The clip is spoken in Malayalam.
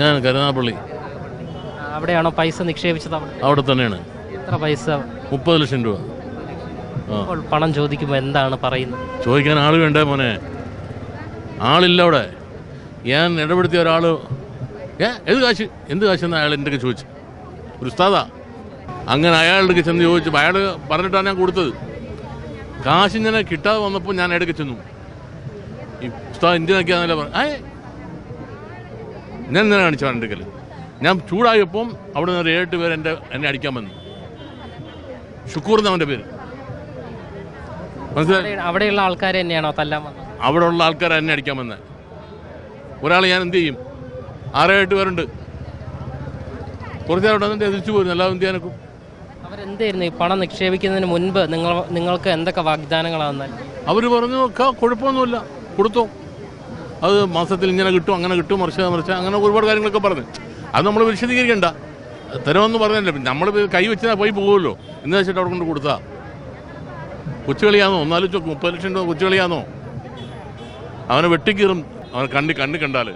ഞാൻ കരുനാപ്പള്ളി അവിടെയാണോ പൈസ നിക്ഷേപിച്ചത് അവിടെ? അവിടെ തന്നെയാണ്. എത്ര പൈസ? മുപ്പത് ലക്ഷം രൂപ. പണം ചോദിക്കുമ്പോൾ എന്താണ് പറയുന്നത്? ചോദിക്കാൻ ആൾ വേണ്ടേ മോനെ? ആളില്ല അവിടെ. ഞാൻ ഇടപെടുത്തിയ ഒരാൾ ഏ ഏത് കാശ്? എന്ത് കാശെന്ന് അയാൾ എന്റെ ചോദിച്ചു ഒരു ഉസ്താദാ. അങ്ങനെ അയാളുടെ ചെന്ന് ചോദിച്ചു അയാൾ പറഞ്ഞിട്ടാണ് ഞാൻ കൊടുത്തത്. കാശ് ഇങ്ങനെ കിട്ടാതെ വന്നപ്പോൾ ഞാൻ ഇടയ്ക്ക് ചെന്നു. ഈ ഉസ്താദ് ഇന്ത്യ നോക്കിയാന്നല്ല പറഞ്ഞു ഏ ഞാൻ ഇന്നലെ കാണിച്ചു അടുക്കൽ ഞാൻ ചൂടായപ്പം അവിടെ നിന്ന് ഒരു ഏഴെട്ട് പേര് എന്റെ എന്നെ അടിക്കാൻ വന്നു. ഷുക്കൂർ എന്നവന്റെ പേര്. മനസ്സിലായി? അവിടെയുള്ള ആൾക്കാർ തന്നെയാണോ തല്ലാൻ വന്നത്? അവിടെ ഉള്ള ആൾക്കാർ എന്നെ അടിക്കാൻ വന്നത് ഒരാൾ ഞാൻ എന്ത് ചെയ്യും? ആറേ എട്ട് പേരുണ്ട്. കുറച്ച് അവിടെ വന്നിട്ട് എതിർച്ചു പോയിരുന്നു എല്ലാവരും എന്ത് ചെയ്യാനൊക്കെ അവരെന്തായിരുന്നു ഈ പണം നിക്ഷേപിക്കുന്നതിന് മുൻപ് നിങ്ങൾ നിങ്ങൾക്ക് എന്തൊക്കെ വാഗ്ദാനങ്ങളാണ് അവർ പറഞ്ഞു കുഴപ്പമൊന്നുമില്ല. കൊടുത്തോ. അത് മാസത്തിൽ ഇങ്ങനെ കിട്ടും അങ്ങനെ കിട്ടും മറിച്ച് മറിച്ച് അങ്ങനെ ഒരുപാട് കാര്യങ്ങളൊക്കെ പറഞ്ഞു. അത് നമ്മൾ വിശദീകരിക്കേണ്ട. തരുമെന്ന് പറഞ്ഞല്ലേ? നമ്മൾ കൈ വെച്ചാൽ പോയി പോകുമല്ലോ. എന്ന് വെച്ചിട്ട് അവിടെ കൊണ്ട് കൊടുത്താ. കൊച്ചുകളിയാണോ ഒന്നാലും മുപ്പത് ലക്ഷം രൂപ കൊച്ചുകളിയാണോ അവനെ വെട്ടിക്കീറും. അവനെ കണ്ണി കണ്ണി കണ്ടാൽ